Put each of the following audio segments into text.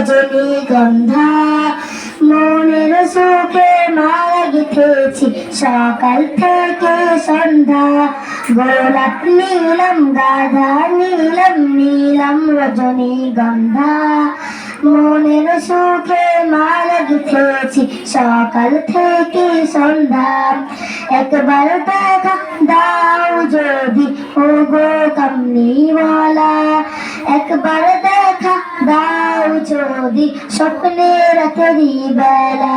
রজনীগন্ধা মনের সুখে মালা গেথেছি সকাল থেকে সন্ধ্যা। গোলাপ নীলম, গাধা নীলম নীলম রজনীগন্ধা মনের সুখে মালা গেথেছি সকাল থেকে সন্ধ্যা। একবার দেখা দাও যদি ও গো কামনিওয়ালা একবার দেখা যদি স্বপ্নে রাতেরি বেলা।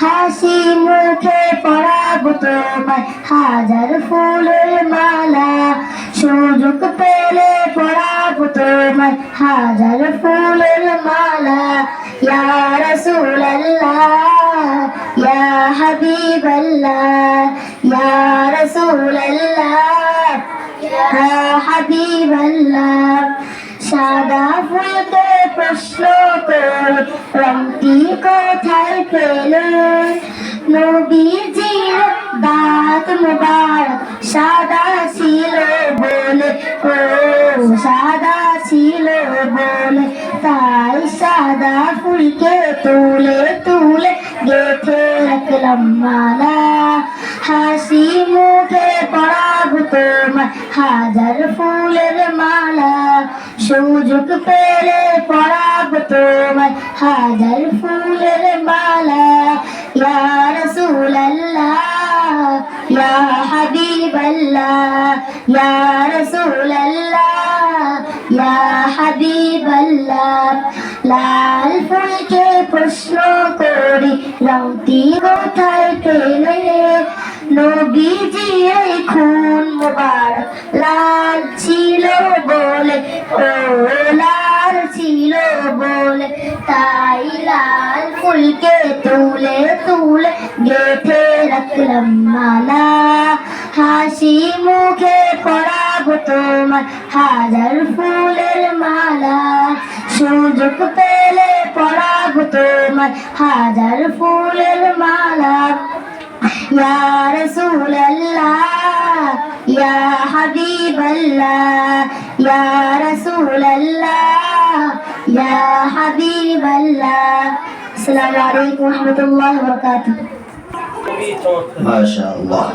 হাসি মুখে পড়াবো তোমায়, হাজার ফুলের মালা। সুযোগ পেলে পড়াবো তোমায়, হাজার ফুলের মালা। ইয়া রাসূলুল্লাহ, ইয়া হাবিবাল্লাহ, ইয়া রাসূলুল্লাহ, ইয়া হাবিবাল্লাহ। সাদা ফুলকে প্রশ্ন রংটি কোথায় পেলে নবীজির দাঁত মুবারক সাদা ছিল বলে, ও সাদা ছিল বলে। তাই সাদা ফুলকে তুলে তুলে গেথে রাখলাম মালা। হাসি মুখে পড়াবো তোমার হাজার ফুলের মালা। সুযোগ পেলে তোমার হাজার ফুলের মালা, ইয়া রাসূলুল্লাহ, ইয়া হাবিবাল্লাহ, ইয়া রাসূলুল্লাহ, ইয়া হাবিবাল্লাহ। লাল ফুলকে প্রশ্ন করি রংটি কোথায় পেলে নবীজির এই খুন মোবারক, লাল ছিল বলে, ও বলে তাই লাল ফুলকে তুলে তুলে গেঁথে রাখলাম মালা। হাসি মুখে পড়াবো তোমার হাজার ফুলের মালা। সুযোগ পেলে পড়াবো তোমার হাজার ফুলের মালা। ইয়ার সুলাল্লাহ ইয়া হাবিবাল্লাহ, ইয়া রসুলাল্লাহ। يا حبيب الله. السلام عليكم ورحمة الله وبركاته. ما شاء الله.